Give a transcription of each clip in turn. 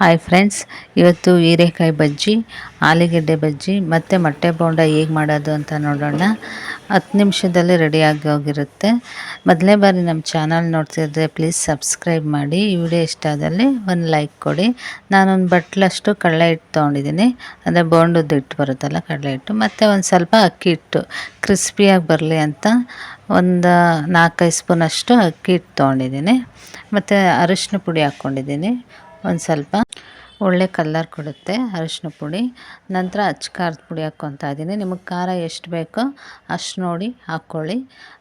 Hi friends ಇವತ್ತು ಹೀರೆಕಾಯಿ ಬಜ್ಜಿ, ಆಲೂಗೆಡ್ಡೆ ಬಜ್ಜಿ, ಮತ್ತು ಮೊಟ್ಟೆ ಬೋಂಡ ಹೇಗೆ ಮಾಡೋದು ಅಂತ ನೋಡೋಣ. ಹತ್ತು ನಿಮಿಷದಲ್ಲಿ ರೆಡಿಯಾಗಿ ಹೋಗಿರುತ್ತೆ. ಮೊದಲನೇ ಬಾರಿ ನಮ್ಮ ಚಾನಲ್ ನೋಡ್ತಿದ್ರೆ ಪ್ಲೀಸ್ ಸಬ್ಸ್ಕ್ರೈಬ್ ಮಾಡಿ. ಈ ವಿಡಿಯೋ ಇಷ್ಟ ಆದಲ್ಲಿ ಒಂದು ಲೈಕ್ ಕೊಡಿ. ನಾನೊಂದು ಬಟ್ಲಷ್ಟು ಕಡಲೆ ಹಿಟ್ಟು ತೊಗೊಂಡಿದ್ದೀನಿ. ಅಂದರೆ ಬೋಂಡದ್ದು ಹಿಟ್ಟು ಬರುತ್ತಲ್ಲ, ಕಡಲೆ ಹಿಟ್ಟು. ಮತ್ತು ಒಂದು ಸ್ವಲ್ಪ ಅಕ್ಕಿ ಹಿಟ್ಟು ಕ್ರಿಸ್ಪಿಯಾಗಿ ಬರಲಿ ಅಂತ ಒಂದು ನಾಲ್ಕೈದು ಸ್ಪೂನಷ್ಟು ಅಕ್ಕಿ ಹಿಟ್ಟು ತೊಗೊಂಡಿದ್ದೀನಿ. ಮತ್ತು ಅರಿಶಿನ ಪುಡಿ ಹಾಕ್ಕೊಂಡಿದ್ದೀನಿ. ಒಂದು ಸ್ವಲ್ಪ ಒಳ್ಳೆ ಕಲ್ಲರ್ ಕೊಡುತ್ತೆ, ಅರಿಶಿನ ಪುಡಿ. ನಂತರ ಅಚ್ಚ ಖಾರದ ಪುಡಿ ಹಾಕ್ಕೊತಾ ಇದ್ದೀನಿ. ನಿಮಗೆ ಖಾರ ಎಷ್ಟು ಬೇಕೋ ಅಷ್ಟು ನೋಡಿ ಹಾಕ್ಕೊಳ್ಳಿ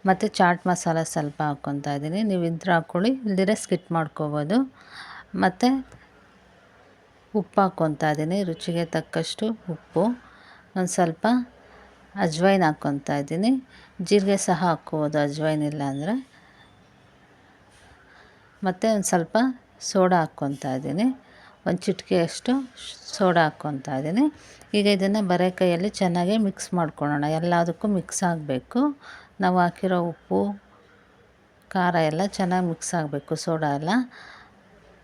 ಮತ್ತು ಚಾಟ್ ಮಸಾಲ ಸ್ವಲ್ಪ ಹಾಕ್ಕೊತಾ ಇದ್ದೀನಿ. ನೀವು ಇದ್ರೆ ಹಾಕ್ಕೊಳ್ಳಿ ಇಲ್ದಿರ ಸ್ಕಿಟ್ ಮಾಡ್ಕೋಬೋದು. ಮತ್ತು ಉಪ್ಪು ಹಾಕ್ಕೊತಾ ಇದ್ದೀನಿ. ರುಚಿಗೆ ತಕ್ಕಷ್ಟು ಉಪ್ಪು. ಒಂದು ಸ್ವಲ್ಪ ಅಜ್ವೈನ್ ಹಾಕ್ಕೊತಾ ಇದ್ದೀನಿ. ಜೀರಿಗೆ ಸಹ ಹಾಕ್ಕೋಬೋದು ಅಜ್ವೈನ್ ಇಲ್ಲ ಅಂದರೆ ಮತ್ತು ಒಂದು ಸ್ವಲ್ಪ ಸೋಡಾ ಹಾಕ್ಕೊತಾ ಇದ್ದೀನಿ. ಒಂದು ಚಿಟಿಕೆಯಷ್ಟು ಸೋಡಾ ಹಾಕ್ಕೊತಾ ಇದ್ದೀನಿ. ಈಗ ಇದನ್ನು ಬರೆ ಕೈಯಲ್ಲಿ ಚೆನ್ನಾಗಿ ಮಿಕ್ಸ್ ಮಾಡ್ಕೊಳ್ಳೋಣ ಎಲ್ಲದಕ್ಕೂ ಮಿಕ್ಸ್ ಆಗಬೇಕು. ನಾವು ಹಾಕಿರೋ ಉಪ್ಪು, ಖಾರ ಎಲ್ಲ ಚೆನ್ನಾಗಿ ಮಿಕ್ಸ್ ಆಗಬೇಕು ಸೋಡಾ ಎಲ್ಲ.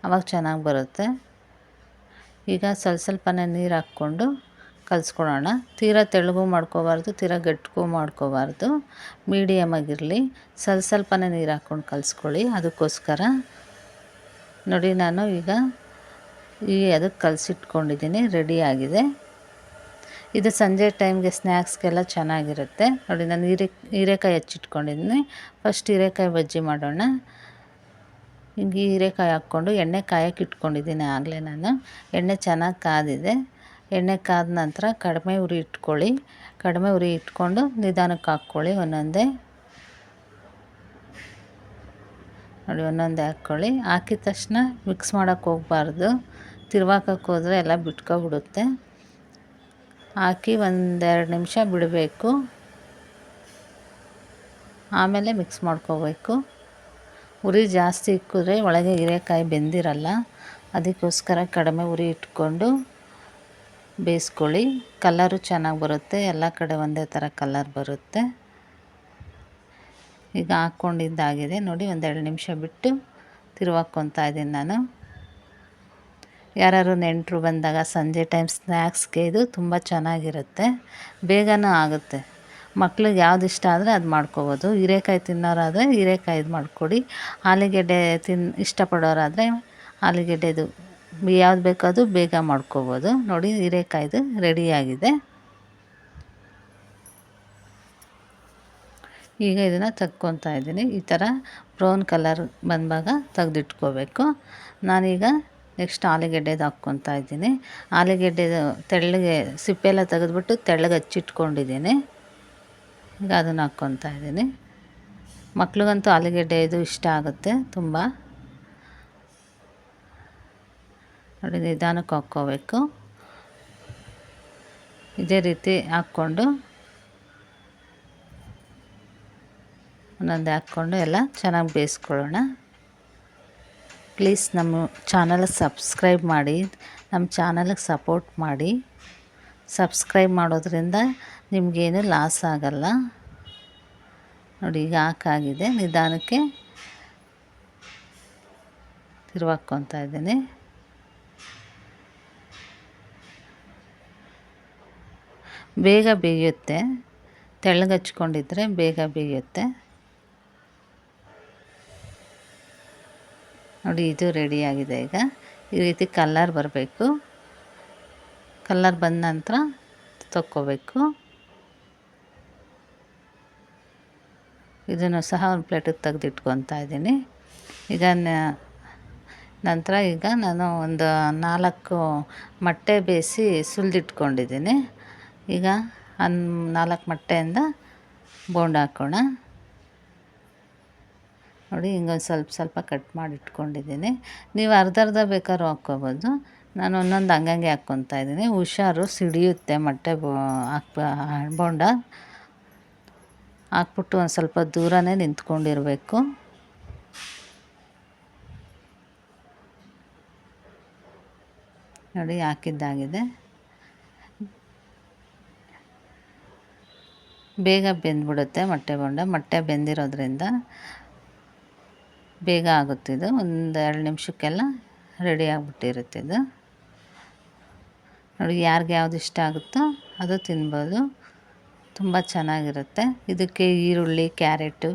ಅವಾಗ ಚೆನ್ನಾಗಿ ಬರುತ್ತೆ. ಈಗ ಸ್ವಲ್ಪ ಸ್ವಲ್ಪನೇ ನೀರು ಹಾಕ್ಕೊಂಡು ಕಲಿಸ್ಕೊಳ್ಳೋಣ ತೀರಾ ತೆಳುಗು ಮಾಡ್ಕೋಬಾರ್ದು, ತೀರಾ ಗಟ್ಟಿಗೂ ಮಾಡ್ಕೋಬಾರ್ದು. ಮೀಡಿಯಮಾಗಿರಲಿ ಸ್ವಲ್ಪ ಸ್ವಲ್ಪನೇ ನೀರು ಹಾಕ್ಕೊಂಡು ಕಲಿಸ್ಕೊಳ್ಳಿ. ಅದಕ್ಕೋಸ್ಕರ ನೋಡಿ, ನಾನು ಈಗ ಈ ಅದಕ್ಕೆ ಕಲಸಿಟ್ಕೊಂಡಿದ್ದೀನಿ. ಆಗಿದೆ. ಇದು ಸಂಜೆ ಟೈಮ್ಗೆ ಸ್ನ್ಯಾಕ್ಸ್ಗೆಲ್ಲ ಚೆನ್ನಾಗಿರುತ್ತೆ. ನೋಡಿ, ನಾನು ಹೀರೆ, ಹೀರೆಕಾಯಿ ಹಚ್ಚಿಟ್ಕೊಂಡಿದ್ದೀನಿ. ಫಸ್ಟ್ ಹೀರೆಕಾಯಿ ಬಜ್ಜಿ ಮಾಡೋಣ. ಹಿಂಗೆ ಹೀರೆಕಾಯಿ ಹಾಕ್ಕೊಂಡು ಎಣ್ಣೆ ಕಾಯಕ್ಕೆ ಇಟ್ಕೊಂಡಿದ್ದೀನಿ ಆಗಲೇ ನಾನು. ಎಣ್ಣೆ ಚೆನ್ನಾಗಿ ಕಾದಿದೆ. ಎಣ್ಣೆ ಕಾದ ನಂತರ ಕಡಿಮೆ ಉರಿ ಇಟ್ಕೊಳ್ಳಿ. ಕಡಿಮೆ ಉರಿ ಇಟ್ಕೊಂಡು ನಿಧಾನಕ್ಕೆ ಹಾಕ್ಕೊಳ್ಳಿ ಒಂದೊಂದೇ. ನೋಡಿ, ಒಂದೊಂದೇ ಹಾಕ್ಕೊಳ್ಳಿ ಹಾಕಿದ ತಕ್ಷಣ ಮಿಕ್ಸ್ ಮಾಡೋಕ್ಕೆ ಹೋಗ್ಬಾರ್ದು. ತಿರ್ವಾಕಕ್ಕೆ ಹೋದರೆ ಎಲ್ಲ ಬಿಟ್ಕೊಬಿಡುತ್ತೆ. ಹಾಕಿ ಒಂದೆರಡು ನಿಮಿಷ ಬಿಡಬೇಕು. ಆಮೇಲೆ ಮಿಕ್ಸ್ ಮಾಡ್ಕೋಬೇಕು. ಉರಿ ಜಾಸ್ತಿ ಇಕ್ಕಿದ್ರೆ ಒಳಗೆ ಹೀರೆಕಾಯಿ ಬೆಂದಿರಲ್ಲ, ಅದಕ್ಕೋಸ್ಕರ ಕಡಿಮೆ ಉರಿ ಇಟ್ಕೊಂಡು ಬೇಯಿಸ್ಕೊಳ್ಳಿ. ಕಲ್ಲರು ಚೆನ್ನಾಗಿ ಬರುತ್ತೆ. ಎಲ್ಲ ಕಡೆ ಒಂದೇ ಥರ ಕಲರ್ ಬರುತ್ತೆ. ಈಗ ಹಾಕ್ಕೊಂಡಿದ್ದಾಗಿದೆ. ನೋಡಿ, ಒಂದೆರಡು ನಿಮಿಷ ಬಿಟ್ಟು ತಿರುವಾಕ್ಕೊತಾ ಇದ್ದೀನಿ ನಾನು. ಯಾರು ನೆಂಟರು ಬಂದಾಗ ಸಂಜೆ ಟೈಮ್ ಸ್ನ್ಯಾಕ್ಸ್ಗೆ ಇದು ತುಂಬ ಚೆನ್ನಾಗಿರುತ್ತೆ. ಬೇಗನೂ ಆಗುತ್ತೆ. ಮಕ್ಳಿಗೆ ಯಾವ್ದು ಇಷ್ಟ ಆದರೆ ಅದು ಮಾಡ್ಕೋಬೋದು. ಹೀರೆಕಾಯಿ ತಿನ್ನೋರಾದರೆ ಹೀರೆಕಾಯಿ ಇದು ಮಾಡಿಕೊಡಿ. ಆಲೂಗೆಡ್ಡೆ ತಿನ್ ಇಷ್ಟಪಡೋರಾದರೆ ಆಲೂಗೆಡ್ಡೆದು ಯಾವ್ದು ಬೇಕೋ ಬೇಗ ಮಾಡ್ಕೋಬೋದು. ನೋಡಿ, ಹೀರೆಕಾಯ್ದು ರೆಡಿಯಾಗಿದೆ. ಈಗ ಇದನ್ನು ತಕ್ಕೊತಾ ಇದ್ದೀನಿ. ಈ ಥರ ಬ್ರೌನ್ ಕಲರ್ ಬಂದಾಗ ತೆಗೆದಿಟ್ಕೋಬೇಕು. ನಾನೀಗ ನೆಕ್ಸ್ಟ್ ಆಲೂಗೆಡ್ಡೆದು ಹಾಕ್ಕೊತಾ ಇದ್ದೀನಿ. ಆಲೂಗೆಡ್ಡೆದು ತೆಳ್ಳಗೆ ಸಿಪ್ಪೆಲ್ಲ ತೆಗೆದ್ಬಿಟ್ಟು ತೆಳ್ಳಗೆ ಹಚ್ಚಿಟ್ಕೊಂಡಿದ್ದೀನಿ. ಈಗ ಅದನ್ನು ಹಾಕ್ಕೊತಾ ಇದ್ದೀನಿ. ಮಕ್ಳಿಗಂತೂ ಆಲೂಗೆಡ್ಡೆ ಇದು ಇಷ್ಟ ಆಗುತ್ತೆ ತುಂಬ. ನೋಡಿ, ನಿಧಾನಕ್ಕೆ ಹಾಕ್ಕೋಬೇಕು. ಇದೇ ರೀತಿ ಹಾಕ್ಕೊಂಡು ಒಂದೊಂದು ಹಾಕ್ಕೊಂಡು ಎಲ್ಲ ಚೆನ್ನಾಗಿ ಬೇಯಿಸ್ಕೊಳ್ಳೋಣ. ಪ್ಲೀಸ್ ನಮ್ಮ ಚಾನಲ್ಗೆ ಸಬ್ಸ್ಕ್ರೈಬ್ ಮಾಡಿ, ನಮ್ಮ ಚಾನಲ್ಗೆ ಸಪೋರ್ಟ್ ಮಾಡಿ. ಸಬ್ಸ್ಕ್ರೈಬ್ ಮಾಡೋದ್ರಿಂದ ನಿಮಗೇನು ಲಾಸ್ ಆಗಲ್ಲ. ನೋಡಿ ಈಗ ಹಾಕಾಗಿದೆ ನಿಧಾನಕ್ಕೆ ತಿರುವಾಕ್ಕೊತಾ ಇದ್ದೀನಿ. ಬೇಗ ಬೇಯುತ್ತೆ. ತೆಳ್ಳಗೆ ಬೇಗ ಬೇಯುತ್ತೆ. ನೋಡಿ, ಇದು ರೆಡಿಯಾಗಿದೆ ಈಗ. ಈ ರೀತಿ ಕಲ್ಲರ್ ಬರಬೇಕು. ಕಲ್ಲರ್ ಬಂದ ನಂತರ ತಕ್ಕೋಬೇಕು. ಇದನ್ನು ಸಹ ಒಂದು ಪ್ಲೇಟಿಗೆ ತೆಗೆದಿಟ್ಕೊತಾ ಇದ್ದೀನಿ. ಈಗ ನಂತರ ಈಗ ನಾನು ಒಂದು ನಾಲ್ಕು ಮೊಟ್ಟೆ ಬೇಯಿಸಿ ಸುಲಿದಿಟ್ಕೊಂಡಿದ್ದೀನಿ. ಈಗ ಅನ್ ನಾಲ್ಕು ಮೊಟ್ಟೆಯಿಂದ ಬೋಂಡ ಹಾಕೋಣ. ನೋಡಿ ಹಿಂಗೊಂದು ಸ್ವಲ್ಪ ಸ್ವಲ್ಪ ಕಟ್ ಮಾಡಿ ಇಟ್ಕೊಂಡಿದ್ದೀನಿ. ನೀವು ಅರ್ಧ ಅರ್ಧ ಬೇಕಾದ್ರೂ ಹಾಕ್ಕೋಬೋದು. ನಾನು ಒಂದೊಂದು ಹಂಗಂಗೆ ಹಾಕ್ಕೊತಾ ಇದ್ದೀನಿ. ಹುಷಾರು, ಸಿಡಿಯುತ್ತೆ ಮೊಟ್ಟೆ ಬೋ ಹಾಕ್ ಬೋಂಡ ಹಾಕ್ಬಿಟ್ಟು ಒಂದು ಸ್ವಲ್ಪ ದೂರನೇ ನಿಂತ್ಕೊಂಡಿರಬೇಕು. ನೋಡಿ, ಹಾಕಿದ್ದಾಗಿದೆ. ಬೇಗ ಬೆಂದ್ಬಿಡುತ್ತೆ ಮೊಟ್ಟೆ ಬೋಂಡ. ಮೊಟ್ಟೆ ಬೆಂದಿರೋದ್ರಿಂದ ಬೇಗ ಆಗುತ್ತಿದ್ದು ಒಂದು ಎರಡು ನಿಮಿಷಕ್ಕೆಲ್ಲ ರೆಡಿ ಆಗಿಬಿಟ್ಟಿರುತ್ತೆ ಇದು. ನೋಡಿ ಯಾರಿಗೆ ಯಾವ್ದು ಇಷ್ಟ ಆಗುತ್ತೋ ಅದು ತಿನ್ಬೋದು. ತುಂಬ ಚೆನ್ನಾಗಿರುತ್ತೆ. ಇದಕ್ಕೆ ಈರುಳ್ಳಿ, ಕ್ಯಾರೆಟು,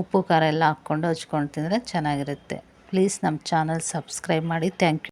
ಉಪ್ಪು, ಖಾರ ಎಲ್ಲ ಹಾಕ್ಕೊಂಡು ಹಚ್ಕೊಂಡು ತಿಂದರೆ ಚೆನ್ನಾಗಿರುತ್ತೆ. ಪ್ಲೀಸ್ ನಮ್ಮ ಚಾನಲ್ ಸಬ್ಸ್ಕ್ರೈಬ್ ಮಾಡಿ. Thank you